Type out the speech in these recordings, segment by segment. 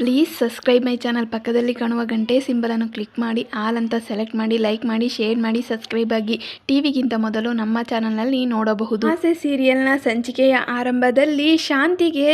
Please subscribe my channel ಪಕ್ಕದಲ್ಲಿ ಕಾಣುವ ಗಂಟೆ ಸಿಂಬಲನ್ನು ಕ್ಲಿಕ್ ಮಾಡಿ ಆಲ್ ಅಂತ ಸೆಲೆಕ್ಟ್ ಮಾಡಿ ಲೈಕ್ ಮಾಡಿ ಶೇರ್ ಮಾಡಿ ಸಬ್ಸ್ಕ್ರೈಬ್ ಆಗಿ. ಟಿವಿಗಿಂತ ಮೊದಲು ನಮ್ಮ ಚಾನಲ್ನಲ್ಲಿ ನೋಡಬಹುದು. ಆಸೆ ಸೀರಿಯಲ್ನ ಸಂಚಿಕೆಯ ಆರಂಭದಲ್ಲಿ ಶಾಂತಿಗೆ,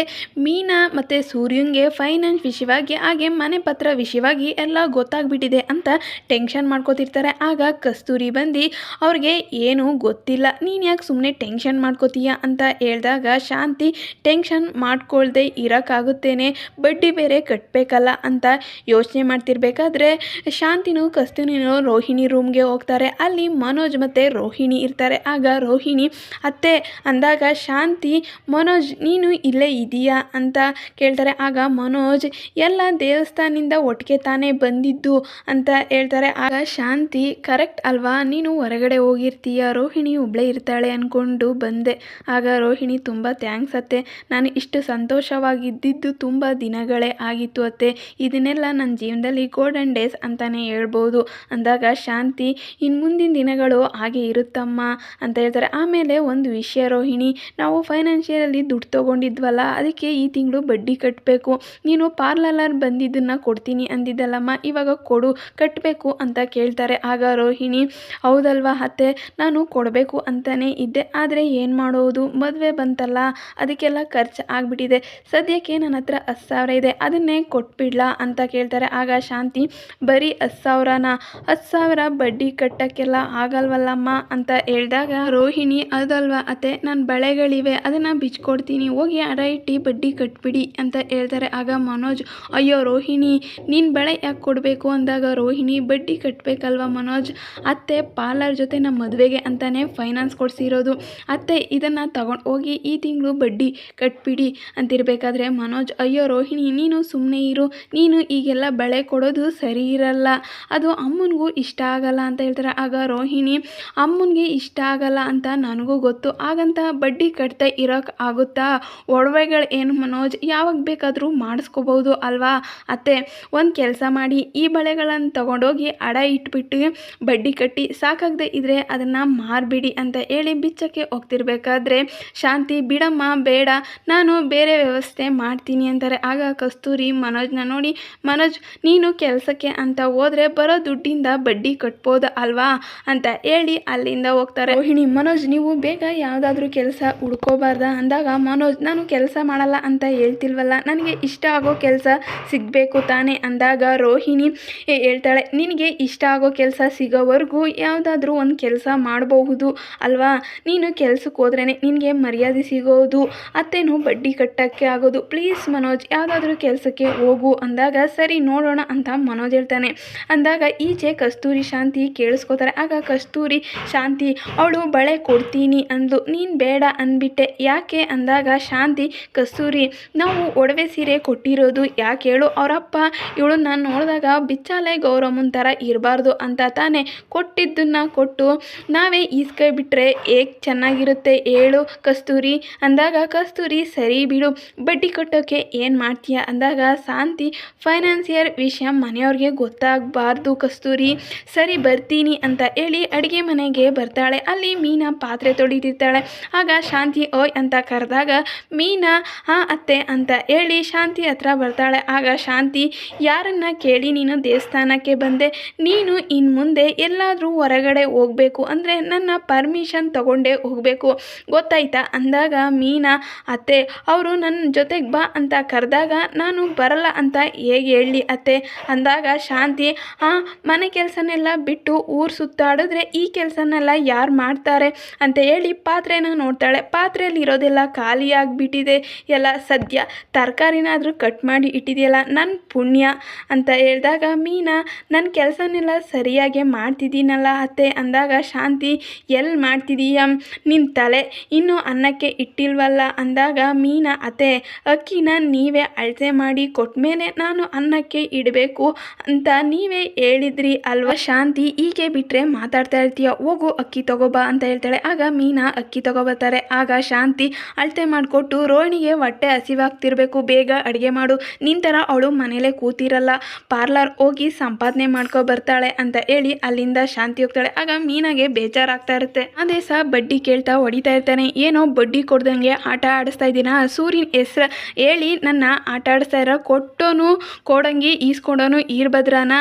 ಮೀನಾ ಮತ್ತು ಸೂರ್ಯಂಗೆ ಫೈನಾನ್ಸ್ ವಿಷಯವಾಗಿ, ಹಾಗೆ ಮನೆ ಪತ್ರ ವಿಷಯವಾಗಿ ಎಲ್ಲ ಗೊತ್ತಾಗ್ಬಿಟ್ಟಿದೆ ಅಂತ ಟೆನ್ಷನ್ ಮಾಡ್ಕೋತಿರ್ತಾರೆ. ಆಗ ಕಸ್ತೂರಿ ಬಂದು, ಅವ್ರಿಗೆ ಏನೂ ಗೊತ್ತಿಲ್ಲ. ನೀನು ಯಾಕೆ ಸುಮ್ಮನೆ ಟೆನ್ಷನ್ ಮಾಡ್ಕೋತೀಯ? ಅಂತ ಹೇಳಿದಾಗ, ಶಾಂತಿ ಟೆನ್ಷನ್ ಮಾಡ್ಕೊಳ್ದೆ ಇರೋಕ್ಕಾಗುತ್ತೇನೆ. ಬಡ್ಡಿ ಬೇರೆ ಕಟ್ಟಬೇಕಲ್ಲ ಅಂತ ಯೋಚನೆ ಮಾಡ್ತಿರ್ಬೇಕಾದ್ರೆ ಶಾಂತಿನೂ ಕಸ್ತೂರಿನೂ ರೋಹಿಣಿ ರೂಮ್ಗೆ ಹೋಗ್ತಾರೆ. ಅಲ್ಲಿ ಮನೋಜ್ ಮತ್ತು ರೋಹಿಣಿ ಇರ್ತಾರೆ. ಆಗ ರೋಹಿಣಿ, ಅತ್ತೆ, ಅಂದಾಗ ಶಾಂತಿ, ಮನೋಜ್, ನೀನು ಇಲ್ಲೇ ಇದೀಯಾ? ಅಂತ ಕೇಳ್ತಾರೆ. ಆಗ ಮನೋಜ್, ಎಲ್ಲ ದೇವಸ್ಥಾನದಿಂದ ಒಟ್ಟಿಗೆ ತಾನೇ ಬಂದಿದ್ದು? ಅಂತ ಹೇಳ್ತಾರೆ. ಆಗ ಶಾಂತಿ, ಕರೆಕ್ಟ್ ಅಲ್ವಾ? ನೀನು ಹೊರಗಡೆ ಹೋಗಿರ್ತೀಯ? ರೋಹಿಣಿ, ಒಬ್ಳೇ ಇರ್ತಾಳೆ ಅಂದ್ಕೊಂಡು ಬಂದೆ. ಆಗ ರೋಹಿಣಿ, ತುಂಬ ಥ್ಯಾಂಕ್ಸ್ ಅತ್ತೆ. ನಾನು ಇಷ್ಟು ಸಂತೋಷವಾಗಿದ್ದಿದ್ದು ತುಂಬ ದಿನಗಳೇ ಆಗಿತ್ತು, ಅತ್ತೆ. ಇದನ್ನೆಲ್ಲ ನನ್ನ ಜೀವನದಲ್ಲಿ ಗೋಲ್ಡನ್ ಡೇಸ್ ಅಂತಲೇ ಹೇಳ್ಬೋದು. ಅಂದಾಗ ಶಾಂತಿ ಇನ್ನು ಮುಂದಿನ ದಿನಗಳು ಹಾಗೆ ಇರುತ್ತಮ್ಮ ಅಂತ ಹೇಳ್ತಾರೆ. ಆಮೇಲೆ ಒಂದು ವಿಷಯ ರೋಹಿಣಿ, ನಾವು ಫೈನಾನ್ಷಿಯಲಿ ದುಡ್ಡು ತೊಗೊಂಡಿದ್ವಲ್ಲ, ಅದಕ್ಕೆ ಈ ತಿಂಗಳು ಬಡ್ಡಿ ಕಟ್ಟಬೇಕು ನೀನು ಪಾರ್ಲರ್ ಬಂದಿದ್ದನ್ನು ಕೊಡ್ತೀನಿ ಅಂದಿದ್ದಲ್ಲಮ್ಮ, ಇವಾಗ ಕೊಡು ಕಟ್ಟಬೇಕು ಅಂತ ಕೇಳ್ತಾರೆ. ಆಗ ರೋಹಿಣಿ, ಹೌದಲ್ವಾ ಅತ್ತೆ, ನಾನು ಕೊಡಬೇಕು ಅಂತಲೇ ಇದ್ದೆ, ಆದರೆ ಏನು ಮಾಡೋದು? ಮದುವೆ ಬಂತಲ್ಲ, ಅದಕ್ಕೆಲ್ಲ ಖರ್ಚು ಆಗಿಬಿಟ್ಟಿದೆ. ಸದ್ಯಕ್ಕೆ ನನ್ನ ಹತ್ರ ಹತ್ತು ಸಾವಿರ ಇದೆ. ಅದನ್ನೇ ಕೊಟ್ಬಿಡ್ಲಾ ಅಂತ ಕೇಳ್ತಾರೆ. ಆಗ ಶಾಂತಿ, ಬರೀ ಹತ್ತು ಸಾವಿರನ? ಹತ್ತು ಸಾವಿರ ಬಡ್ಡಿ ಕಟ್ಟೋಕ್ಕೆಲ್ಲ ಆಗಲ್ವಲ್ಲಮ್ಮ? ಅಂತ ಹೇಳಿದಾಗ, ರೋಹಿಣಿ, ಅದಲ್ವಾ ಅತ್ತೆ? ನನ್ನ ಬಳೆಗಳಿವೆ, ಅದನ್ನು ಬಿಚ್ಕೊಡ್ತೀನಿ. ಹೋಗಿ ಅಡ ಇಟ್ಟು ಬಡ್ಡಿ ಕಟ್ಬಿಡಿ ಅಂತ ಹೇಳ್ತಾರೆ. ಆಗ ಮನೋಜ್, ಅಯ್ಯೋ ರೋಹಿಣಿ, ನೀನು ಬಳೆ ಯಾಕೆ ಕೊಡಬೇಕು? ಅಂದಾಗ, ರೋಹಿಣಿ, ಬಡ್ಡಿ ಕಟ್ಟಬೇಕಲ್ವ ಮನೋಜ್? ಅತ್ತೆ ಪಾರ್ಲರ್ ಜೊತೆ ನಮ್ಮ ಮದುವೆಗೆ ಅಂತಲೇ ಫೈನಾನ್ಸ್ ಕೊಡಿಸಿರೋದು. ಅತ್ತೆ, ಇದನ್ನು ತಗೊಂಡು ಹೋಗಿ ಈ ತಿಂಗಳು ಬಡ್ಡಿ ಕಟ್ಬಿಡಿ ಅಂತಿರಬೇಕಾದ್ರೆ ಮನೋಜ್, ಅಯ್ಯೋ ರೋಹಿಣಿ, ನೀನು ಸುಮ್ಮನೆ ಇರು. ನೀನು ಈಗೆಲ್ಲ ಬಳೆ ಕೊಡೋದು ಸರಿ ಇರಲ್ಲ. ಅದು ಅಮ್ಮನಿಗೂ ಇಷ್ಟ ಆಗಲ್ಲ ಅಂತ ಹೇಳ್ತಾರೆ. ಆಗ ರೋಹಿಣಿ, ಅಮ್ಮನಿಗೆ ಇಷ್ಟ ಆಗಲ್ಲ ಅಂತ ನನಗೂ ಗೊತ್ತು. ಹಾಗಂತ ಬಡ್ಡಿ ಕಟ್ತಾ ಇರೋಕೆ ಆಗುತ್ತಾ? ಒಡವೆಗಳು ಏನು ಮನೋಜ್? ಯಾವಾಗ ಬೇಕಾದರೂ ಮಾಡಿಸ್ಕೋಬೋದು ಅಲ್ವಾ? ಅತ್ತೆ, ಒಂದು ಕೆಲಸ ಮಾಡಿ. ಈ ಬಳೆಗಳನ್ನು ತೊಗೊಂಡೋಗಿ ಅಡ ಇಟ್ಬಿಟ್ಟು ಬಡ್ಡಿ ಕಟ್ಟಿ ಸಾಕಾಗದೆ ಇದ್ದರೆ ಅದನ್ನು ಮಾರಿಬಿಡಿ ಅಂತ ಹೇಳಿ ಬಿಚ್ಚಕ್ಕೆ ಹೋಗ್ತಿರ್ಬೇಕಾದ್ರೆ, ಶಾಂತಿ, ಬಿಡಮ್ಮ, ಬೇಡ. ನಾನು ಬೇರೆ ವ್ಯವಸ್ಥೆ ಮಾಡ್ತೀನಿ ಅಂತಾರೆ. ಆಗ ಕಸ್ತೂರಿ ಮನೋಜ್ನ ನೋಡಿ, ಮನೋಜ್, ನೀನು ಕೆಲಸಕ್ಕೆ ಅಂತ ಹೋದ್ರೆ ಬರೋ ದುಡ್ಡಿಂದ ಬಡ್ಡಿ ಕಟ್ಬೋದು ಅಲ್ವಾ? ಅಂತ ಹೇಳಿ ಅಲ್ಲಿಂದ ಹೋಗ್ತಾರೆ. ರೋಹಿಣಿ, ಮನೋಜ್, ನೀವು ಬೇಗ ಯಾವುದಾದ್ರೂ ಕೆಲಸ ಹುಡ್ಕೋಬಾರ್ದ? ಅಂದಾಗ, ಮನೋಜ್, ನಾನು ಕೆಲಸ ಮಾಡಲ್ಲ ಅಂತ ಹೇಳ್ತಿಲ್ವಲ್ಲ? ನನಗೆ ಇಷ್ಟ ಆಗೋ ಕೆಲಸ ಸಿಗಬೇಕು ತಾನೇ ಅಂದಾಗ ರೋಹಿಣಿ ಹೇಳ್ತಾಳೆ, ನಿನಗೆ ಇಷ್ಟ ಆಗೋ ಕೆಲಸ ಸಿಗೋವರೆಗೂ ಯಾವುದಾದ್ರೂ ಒಂದು ಕೆಲಸ ಮಾಡಬಹುದು ಅಲ್ವಾ? ನೀನು ಕೆಲಸಕ್ಕೆ ಹೋದ್ರೇ ನಿನಗೆ ಮರ್ಯಾದೆ ಸಿಗೋದು, ಅತ್ತೇನು ಬಡ್ಡಿ ಕಟ್ಟಕ್ಕೆ ಆಗೋದು. ಪ್ಲೀಸ್ ಮನೋಜ್, ಯಾವುದಾದ್ರೂ ಕೆಲಸಕ್ಕೆ ಹೋಗು ಅಂದಾಗ, ಸರಿ, ನೋಡೋಣ ಅಂತ ಮನೋಜ್ ಹೇಳ್ತಾನೆ. ಅಂದಾಗ ಈಚೆ ಕಸ್ತೂರಿ ಶಾಂತಿ ಕೇಳಿಸ್ಕೋತಾರೆ. ಆಗ ಕಸ್ತೂರಿ ಶಾಂತಿ, ಅವಳು ಬಳೆ ಕೊಡ್ತೀನಿ ಅಂದ್ಲು. ನೀನು ಬೇಡ ಅಂದ್ಬಿಟ್ಟೆ. ಯಾಕೆ ಅಂದಾಗ ಶಾಂತಿ, ಕಸ್ತೂರಿ, ನಾವು ಒಡವೆ ಸೀರೆ ಕೊಟ್ಟಿರೋದು ಯಾಕೆ ಹೇಳು? ಅವರಪ್ಪ ಇವಳನ್ನ ನೋಡಿದಾಗ ಬಿಚ್ಚಾಲೆ ಗೌರಮ್ಮನ ಥರ ಇರಬಾರ್ದು ಅಂತ ತಾನೇ ಕೊಟ್ಟಿದ್ದನ್ನು ಕೊಟ್ಟು, ನಾವೇ ಈಸ್ಕೈ ಬಿಟ್ಟರೆ ಹೇಗೆ ಚೆನ್ನಾಗಿರುತ್ತೆ ಹೇಳು ಕಸ್ತೂರಿ. ಅಂದಾಗ, ಕಸ್ತೂರಿ, ಸರಿ ಬಿಡು. ಬಡ್ಡಿ ಕಟ್ಟೋಕ್ಕೆ ಏನು ಮಾಡ್ತೀಯ? ಅಂದಾಗ ಶಾಂತಿ ಫೈನಾನ್ಸಿಯರ್ ವಿಷಯ ಮನೆಯವ್ರಿಗೆ ಗೊತ್ತಾಗಬಾರ್ದು, ಕಸ್ತೂರಿ. ಸರಿ, ಬರ್ತೀನಿ ಅಂತ ಹೇಳಿ ಅಡುಗೆ ಮನೆಗೆ ಬರ್ತಾಳೆ. ಅಲ್ಲಿ ಮೀನಾ ಪಾತ್ರೆ ತೊಳಿತಿರ್ತಾಳೆ. ಆಗ ಶಾಂತಿ, ಓಯ್ ಅಂತ ಕರೆದಾಗ, ಮೀನಾ, ಹಾ ಅತ್ತೆ ಅಂತ ಹೇಳಿ ಶಾಂತಿ ಹತ್ರ ಬರ್ತಾಳೆ. ಆಗ ಶಾಂತಿ, ಯಾರನ್ನ ಕೇಳಿ ನೀನು ದೇವಸ್ಥಾನಕ್ಕೆ ಬಂದೆ? ನೀನು ಇನ್ನು ಮುಂದೆ ಎಲ್ಲಾದರೂ ಹೊರಗಡೆ ಹೋಗಬೇಕು. ಅಂದರೆ ನನ್ನ ಪರ್ಮಿಷನ್ ತಗೊಂಡೇ ಹೋಗಬೇಕು. ಗೊತ್ತಾಯ್ತಾ? ಅಂದಾಗ, ಮೀನಾ, ಅತ್ತೆ, ಅವರು ನನ್ನ ಜೊತೆಗೆ ಬಾ ಅಂತ ಕರೆದಾಗ, ನಾನು ಬರಲ್ಲ ಅಂತ ಹೇಗೆ ಹೇಳಿ ಅತ್ತೆ? ಅಂದಾಗ ಶಾಂತಿ ಹಾಂ ಮನೆ ಕೆಲಸನೆಲ್ಲ ಬಿಟ್ಟು ಊರು ಸುತ್ತಾಡಿದ್ರೆ ಈ ಕೆಲಸನೆಲ್ಲ ಯಾರು ಮಾಡ್ತಾರೆ? ಅಂತ ಹೇಳಿ ಪಾತ್ರೆನ ನೋಡ್ತಾಳೆ. ಪಾತ್ರೆಯಲ್ಲಿ ಇರೋದೆಲ್ಲ ಖಾಲಿಯಾಗಿಬಿಟ್ಟಿದೆ ಎಲ್ಲ ಸದ್ಯ ತರಕಾರಿನಾದರೂ ಕಟ್ ಮಾಡಿ ಇಟ್ಟಿದೆಯಲ್ಲ ನನ್ನ ಪುಣ್ಯ ಅಂತ ಹೇಳಿದಾಗ, ಮೀನಾ ನನ್ನ ಕೆಲಸನೆಲ್ಲ ಸರಿಯಾಗಿ ಮಾಡ್ತಿದ್ದೀನಲ್ಲ ಅತ್ತೆ? ಅಂದಾಗ, ಶಾಂತಿ ಎಲ್ಲಿ ಮಾಡ್ತಿದ್ದೀಯ ನಿನ್ನ ತಲೆ ಇನ್ನೂ ಅನ್ನಕ್ಕೆ ಇಟ್ಟಿಲ್ವಲ್ಲ? ಅಂದಾಗ, ಮೀನಾ, ಅತ್ತೆ, ಅಕ್ಕಿನ ನೀವೇ ಅಳತೆ ಮಾಡಿ ಕೊಟ್ಮೇಲೆ ನಾನು ಅನ್ನಕ್ಕೆ ಇಡಬೇಕು ಅಂತ ನೀವೇ ಹೇಳಿದ್ರಿ ಅಲ್ವಾ? ಶಾಂತಿ, ಹೀಗೆ ಬಿಟ್ಟರೆ ಮಾತಾಡ್ತಾ ಇರ್ತೀಯ? ಹೋಗು, ಅಕ್ಕಿ ತಗೋಬಾ ಅಂತ ಹೇಳ್ತಾಳೆ. ಆಗ ಮೀನಾ ಅಕ್ಕಿ ತಗೋಬರ್ತಾರೆ. ಆಗ ಶಾಂತಿ ಅಳತೆ ಮಾಡಿಕೊಟ್ಟು ರೋಹಿಣಿಗೆ ಹೊಟ್ಟೆ ಹಸಿವಾಗ್ತಿರ್ಬೇಕು. ಬೇಗ ಅಡುಗೆ ಮಾಡು. ನಿಂತರ ಅವಳು ಮನೇಲೇ ಕೂತಿರಲ್ಲ. ಪಾರ್ಲರ್ ಹೋಗಿ ಸಂಪಾದನೆ ಮಾಡ್ಕೊ ಬರ್ತಾಳೆ ಅಂತ ಹೇಳಿ ಅಲ್ಲಿಂದ ಶಾಂತಿ ಹೋಗ್ತಾಳೆ. ಆಗ ಮೀನಾಗೆ ಬೇಜಾರಾಗ್ತಾ ಇರುತ್ತೆ. ಅದೇ ಸಹ ಬಡ್ಡಿ ಕೇಳ್ತಾ ಹೊಡಿತಾ ಇರ್ತಾನೆ. ಏನೋ ಬಡ್ಡಿ ಕೊಡ್ದಂಗೆ ಆಟ ಆಡಿಸ್ತಾ ಇದ್ದೀನ? ಸೂರ್ಯನ ಹೆಸ್ರು ಹೇಳಿ ನನ್ನ ಆಟ ಆಡಿಸ್ತಾ ಇರೋ ಕೊಟ್ಟೋನು, ಕೊಡಂಗಿ ಈಸ್ಕೊಂಡೋನು ಈರ್ಭದ್ರನ.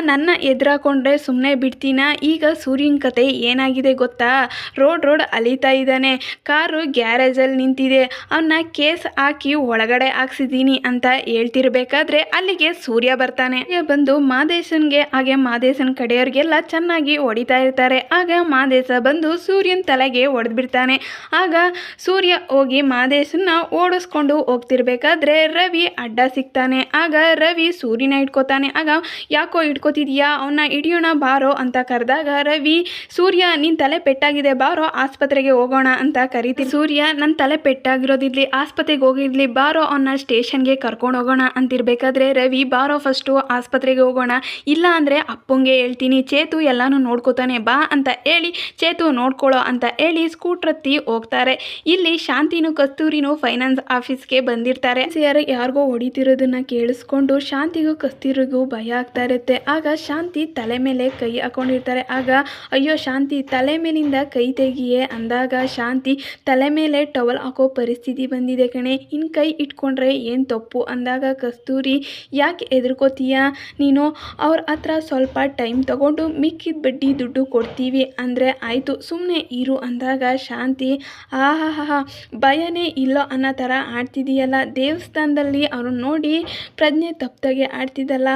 ನನ್ನ ಎದುರಾಕೊಂಡ್ರೆ ಸುಮ್ಮನೆ ಬಿಡ್ತೀನ? ಈಗ ಸೂರ್ಯನ ಕತೆ ಏನಾಗಿದೆ ಗೊತ್ತಾ? ರೋಡ್ ರೋಡ್ ಅಲಿತಾ ಇದ್ದಾನೆ. ಕಾರು ಗ್ಯಾರೇಜಲ್ಲಿ ನಿಂತಿದೆ. ಅವನ್ನ ಕೇಸ್ ಹಾಕಿ ಒಳಗಡೆ ಹಾಕ್ಸಿದ್ದೀನಿ ಅಂತ ಹೇಳ್ತಿರ್ಬೇಕಾದ್ರೆ ಅಲ್ಲಿಗೆ ಸೂರ್ಯ ಬರ್ತಾನೆ. ಬಂದು ಮಾದೇಶನ್ಗೆ, ಹಾಗೆ ಮಾದೇಶನ್ ಕಡೆಯವ್ರಿಗೆಲ್ಲ ಚೆನ್ನಾಗಿ ಹೊಡಿತಾ ಇರ್ತಾರೆ. ಆಗ ಮಾದೇಶ ಬಂದು ಸೂರ್ಯನ ತಲೆಗೆ ಹೊಡೆದ್ಬಿಡ್ತಾನೆ. ಆಗ ಸೂರ್ಯ ಹೋಗಿ ಮಾದೇಶನ್ನ ಓಡಿಸ್ಕೊಂಡು ಹೋಗ್ತಿರ್ಬೇಕಾದ್ರೆ ರವಿ ಅಡ್ಡ ಸಿಗ್ತಾನೆ. ಆಗ ರವಿ ಸೂರ್ಯನ ಇಟ್ಕೋತಾನೆ ಆಗ ಯಾಕೋ ಇಟ್ಕೋತಿದ್ಯಾ ಅವನ್ನ ಹಿಡಿಯೋಣ ಬಾರೋ ಅಂತ ಕರೆದಾಗ ರವಿ, ಸೂರ್ಯ, ನಿನ್ ತಲೆ ಪೆಟ್ಟಾಗಿದೆ ಬಾರೋ, ಆಸ್ಪತ್ರೆಗೆ ಹೋಗೋಣ ಅಂತ ಕರಿತೀನಿ ಸೂರ್ಯ, ನನ್ ತಲೆ ಪೆಟ್ಟಾಗಿರೋದಿರ್ಲಿ, ಆಸ್ಪತ್ರೆಗೆ ಹೋಗಿರ್ಲಿ, ಬಾರೋ ಅವನ್ನ ಸ್ಟೇಷನ್ಗೆ ಕರ್ಕೊಂಡು ಹೋಗೋಣ ಅಂತಿರ್ಬೇಕಾದ್ರೆ ರವಿ, ಬಾರೋ ಫಸ್ಟು ಆಸ್ಪತ್ರೆಗೆ ಹೋಗೋಣ. ಇಲ್ಲ ಅಂದರೆ ಅಪ್ಪಂಗೆ ಹೇಳ್ತೀನಿ, ಚೇತು ಎಲ್ಲಾನು ನೋಡ್ಕೋತಾನೆ, ಬಾ ಅಂತ ಹೇಳಿ, ಚೇತು ನೋಡ್ಕೊಳ್ಳೋ ಅಂತ ಹೇಳಿ ಸ್ಕೂಟ್ರ್ ಹತ್ತಿ ಹೋಗ್ತಾರೆ. ಇಲ್ಲಿ ಶಾಂತಿನೂ ಕಸ್ತೂರಿನೂ ಫೈನಾನ್ಸ್ ಆಫೀಸ್ಗೆ ಬಂದಿರ್ತಾರೆ. ಯಾರಿಗೋ ಯಾರಿಗೋ ಹೊಡಿತಿರೋದನ್ನ ಕೇಳಿಸ್ಕೊಂಡು ಶಾಂತಿಗೂ ಕಸ್ತೂರಿಗೂ ಭಯ ಆಗ್ತಾ ಇರುತ್ತೆ. ಆಗ ಶಾಂತಿ ತಲೆ ಮೇಲೆ ಕೈ ಹಾಕೊಂಡಿರ್ತಾರೆ. ಆಗ ಅಯ್ಯೋ ಶಾಂತಿ ತಲೆ ಮೇಲಿಂದ ಕೈ ತೆಗಿಯೇ ಅಂದಾಗ ಶಾಂತಿ ತಲೆ ಮೇಲೆ ಟವಲ್ ಹಾಕೋ ಪರಿಸ್ಥಿತಿ ಬಂದಿದೆ ಕಣೆ. ಇನ್ನು ಕೈ ಇಟ್ಕೊಂಡ್ರೆ ಏನು ತಪ್ಪು? ಅಂದಾಗ ಕಸ್ತೂರಿ, ಯಾಕೆ ಎದುರ್ಕೋತೀಯ ನೀನು ಅವ್ರ ಹತ್ರ ಸ್ವಲ್ಪ ಟೈಮ್ ತಗೊಂಡು ಮಿಕ್ಕಿದ ಬಡ್ಡಿ ದುಡ್ಡು ಕೊಡ್ತೀವಿ. ಅಂದರೆ ಆಯಿತು ಸುಮ್ಮನೆ ಇರು ಅಂದಾಗ ಶಾಂತಿ, ಆಹಾಹಾ, ಭಯನೇ ಇಲ್ಲ ಅನ್ನೋ ಥರ ಆಡ್ತಿದೀಯಲ್ಲ. ದೇವಸ್ಥಾನದಲ್ಲಿ ಅವ್ರನ್ನ ನೋಡಿ ಪ್ರಜ್ಞೆ ತಪ್ಪದಾಗೆ ಆಡ್ತಿದ್ದಲ್ಲ.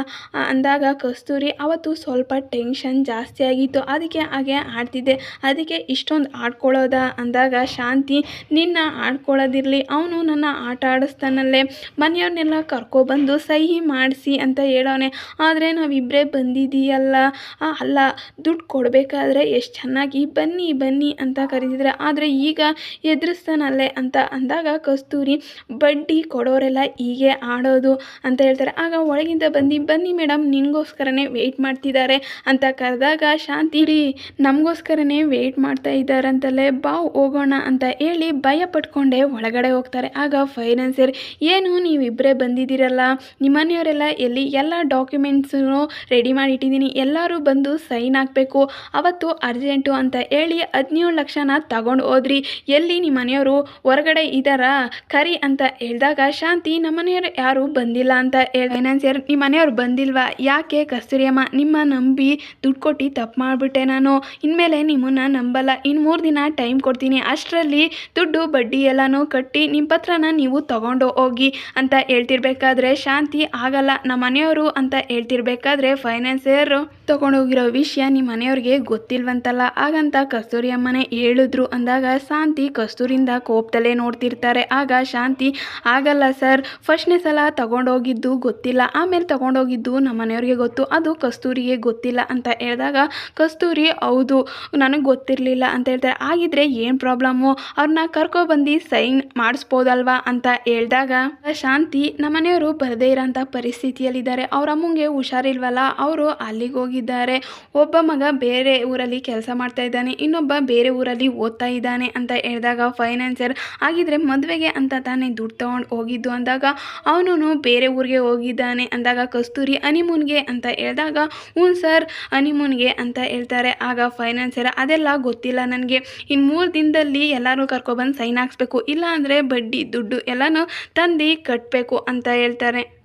ಅಂದಾಗ ಕಸ್ತೂರಿ ಅವತ್ತು ಸ್ವಲ್ಪ ಟೆನ್ಷನ್ ಜಾಸ್ತಿ ಆಗಿತ್ತು. ಅದಕ್ಕೆ ಹಾಗೆ ಆಡ್ತಿದ್ದೆ. ಅದಕ್ಕೆ ಇಷ್ಟೊಂದು ಆಡ್ಕೊಳ್ಳೋದ? ಅಂದಾಗ ಶಾಂತಿ ನಿನ್ನ ಆಡ್ಕೊಳ್ಳೋದಿರಲಿ. ಅವನು ನನ್ನ ಆಟ ಆಡಿಸ್ತಾನಲ್ಲೇ. ಮನೆಯವ್ರನ್ನೆಲ್ಲ ಕರ್ಕೊಬಂದು ಸಹಿ ಮಾಡಿಸಿ ಅಂತ ಹೇಳೋನೆ. ಆದರೆ ನಾವಿಬ್ಬರೇ ಬಂದಿದ್ದೀಯಲ್ಲ. ಆ, ಅಲ್ಲ ದುಡ್ಡು ಕೊಡಬೇಕಾದ್ರೆ ಎಷ್ಟು ಚೆನ್ನಾಗಿ ಬನ್ನಿ ಬನ್ನಿ ಅಂತ ಕರೀತಿದ್ರೆ ಆದರೆ ಈಗ ಎದುರಿಸ್ತಾನಲ್ಲೇ ಅಂತ ಅಂದಾಗ ಕಸ್ತೂರಿ ಬಡ್ಡಿ ಕೊಡೋರೆಲ್ಲ ಹೀಗೆ ಆಡೋದು ಅಂತ ಹೇಳ್ತಾರೆ. ಆಗ ಒಳಗಿಂದ ಬಂದು, ಬನ್ನಿ ಮೇಡಮ್ ನಿನಗೋಸ್ಕರನೇ ವೆಯ್ಟ್ ಮಾಡ್ತಿದ್ದಾರೆ ಅಂತ ಕರೆದಾಗ, ಶಾಂತಿ ರೀ, ನಮಗೋಸ್ಕರನೇ ವೆಯ್ಟ್ ಮಾಡ್ತಾ ಇದ್ದಾರಂತಲೇ ಬಾವು ಹೋಗೋಣ ಅಂತ ಹೇಳಿ ಭಯ ಪಟ್ಕೊಂಡೆ ಒಳಗಡೆ ಹೋಗ್ತಾರೆ. ಆಗ ಫೈನಾನ್ಸಿಯರ್, ಏನು ನೀವಿಬ್ಬರೇ ಬಂದಿದ್ದೀರಲ್ಲ? ನಿಮ್ಮನೆಯವರೆಲ್ಲ ಎಲ್ಲಿ? ಎಲ್ಲ ಡಾಕ್ಯುಮೆಂಟ್ಸನ್ನು ರೆಡಿ ಮಾಡಿಟ್ಟಿದ್ದೀನಿ. ಎಲ್ಲರೂ ಬಂದು ಸೈನ್ ಹಾಕಬೇಕು. ಅವತ್ತು ಅರ್ಜೆಂಟು ಅಂತ ಹೇಳಿ ಹದಿನೇಳು ಲಕ್ಷನ ತಗೊಂಡು ಹೋದ್ರಿ. ಎಲ್ಲಿ ನಿಮ್ಮ ಮನೆಯವರು? ಹೊರಗಡೆ ಇದ್ದಾರಾ? ಕರಿ ಅಂತ ಹೇಳಿದಾಗ, ಶಾಂತಿ, ನಮ್ಮ ಮನೆಯವರು ಯಾರು ಬಂದಿಲ್ಲ ಅಂತ ಹೇಳಿ ಫೈನಾನ್ಸಿಯರ್ ನಿಮ್ಮ ಮನೆಯವ್ರು ಬಂದಿಲ್ವಾ? ಯಾಕೆ ಕಸ್ತೂರಿಯಮ್ಮ ನಿಮ್ಮ ನಂಬಿ ದುಡ್ಡು ಕೊಟ್ಟು ತಪ್ಪು ಮಾಡಿಬಿಟ್ಟೆ ನಾನು? ಇನ್ಮೇಲೆ ನಿಮ್ಮನ್ನ ನಂಬಲ್ಲ. ಇನ್ನು ಮೂರು ದಿನ ಟೈಮ್ ಕೊಡ್ತೀನಿ. ಅಷ್ಟರಲ್ಲಿ ದುಡ್ಡು, ಬಡ್ಡಿ ಎಲ್ಲನೂ ಕಟ್ಟಿ ನಿಮ್ಮ ಪತ್ರನ ನೀವು ತಗೊಂಡು ಹೋಗಿ ಅಂತ ಹೇಳ್ತಿರ್ಬೇಕಾದ್ರೆ ಶಾಂತಿ ಆಗಲ್ಲ. ನಮ್ಮ ಮನೆಯವರು ಅಂತ ಹೇಳ್ತಿರ್ಬೇಕಾದ್ರೆ ಫೈನಾನ್ಸಿಯರ್ ತಗೊಂಡೋಗಿರೋ ವಿಷಯ ನಿಮ್ಮ ಮನೆಯವ್ರಿಗೆ ಗೊತ್ತಿಲ್ವಂತಲ್ಲ. ಹಾಗಂತ ಕಸ್ತೂರಿ ಅಮ್ಮನೇ ಹೇಳಿದ್ರು ಅಂದಾಗ ಶಾಂತಿ ಕಸ್ತೂರಿಂದ ಕೋಪದಲ್ಲೇ ನೋಡ್ತಿರ್ತಾರೆ. ಆಗ ಶಾಂತಿ, ಆಗಲ್ಲ ಸರ್. ಫಸ್ಟ್ನೇ ಸಲ ತಗೊಂಡೋಗಿದ್ದು ಗೊತ್ತಿಲ್ಲ. ಆಮೇಲೆ ತಗೊಂಡೋಗಿದ್ದು ನಮ್ಮ ಮನೆಯವ್ರಿಗೆ ಗೊತ್ತು. ಅದು ಕಸ್ತೂರಿಗೆ ಗೊತ್ತಿಲ್ಲ ಅಂತ ಹೇಳಿದಾಗ, ಕಸ್ತೂರಿ, ಹೌದು, ನನಗೆ ಗೊತ್ತಿರಲಿಲ್ಲ ಅಂತ ಹೇಳ್ತಾರೆ. ಆಗಿದ್ರೆ ಏನು ಪ್ರಾಬ್ಲಮ್ಮು ಅವ್ರನ್ನ ಕರ್ಕೊಬಂದು ಸೈನ್ ಮಾಡಿಸ್ಬೋದಲ್ವಾ ಅಂತ ಹೇಳಿದಾಗ, ಶಾಂತಿ, ನಮ್ಮ ಮನೆಯವರು ಬರದೇ ಇರೋಂಥ ಪರಿಸ್ಥಿತಿಯಲ್ಲಿದ್ದಾರೆ. ಅವ್ರ ಅಮ್ಮಂಗೆ ಹುಷಾರಿಲ್ವಲ್ಲ? ಅವರು ಅಲ್ಲಿಗೆ ಹೋಗಿದ್ದಾರೆ. ಒಬ್ಬ ಮಗ ಬೇರೆ ಊರಲ್ಲಿ ಕೆಲಸ ಮಾಡ್ತಾ ಇದ್ದಾನೆ. ಇನ್ನೊಬ್ಬ ಬೇರೆ ಊರಲ್ಲಿ ಓದ್ತಾ ಇದ್ದಾನೆ ಅಂತ ಹೇಳಿದಾಗ ಫೈನಾನ್ಸಿಯರ್ ಆಗಿದ್ರೆ ಮದುವೆಗೆ ಅಂತ ತಾನೇ ದುಡ್ಡು ತಗೊಂಡು ಹೋಗಿದ್ದು ಅಂದಾಗ, ಅವನು ಬೇರೆ ಊರಿಗೆ ಹೋಗಿದ್ದಾನೆ ಅಂದಾಗ ಕಸ್ತೂರಿ ಅನಿಮೂನ್ಗೆ ಅಂತ ಹೇಳಿದಾಗ, ಹ್ಞೂ ಸರ್ ಅನಿಮೂನ್ಗೆ ಅಂತ ಹೇಳ್ತಾರೆ. ಆಗ ಫೈನಾನ್ಸರ್ ಅದೆಲ್ಲ ಗೊತ್ತಿಲ್ಲ ನನಗೆ. ಇನ್ನು ಮೂರು ದಿನದಲ್ಲಿ ಎಲ್ಲರೂ ಕರ್ಕೊಬಂದು ಸೈನ್ ಹಾಕ್ಸ್ಬೇಕು. ಇಲ್ಲ ಅಂದರೆ ಬಡ್ಡಿ, ದುಡ್ಡು ಎಲ್ಲನೂ ತಂದು ಕಟ್ಟಬೇಕು ಅಂತ ಹೇಳ್ತಾರೆ.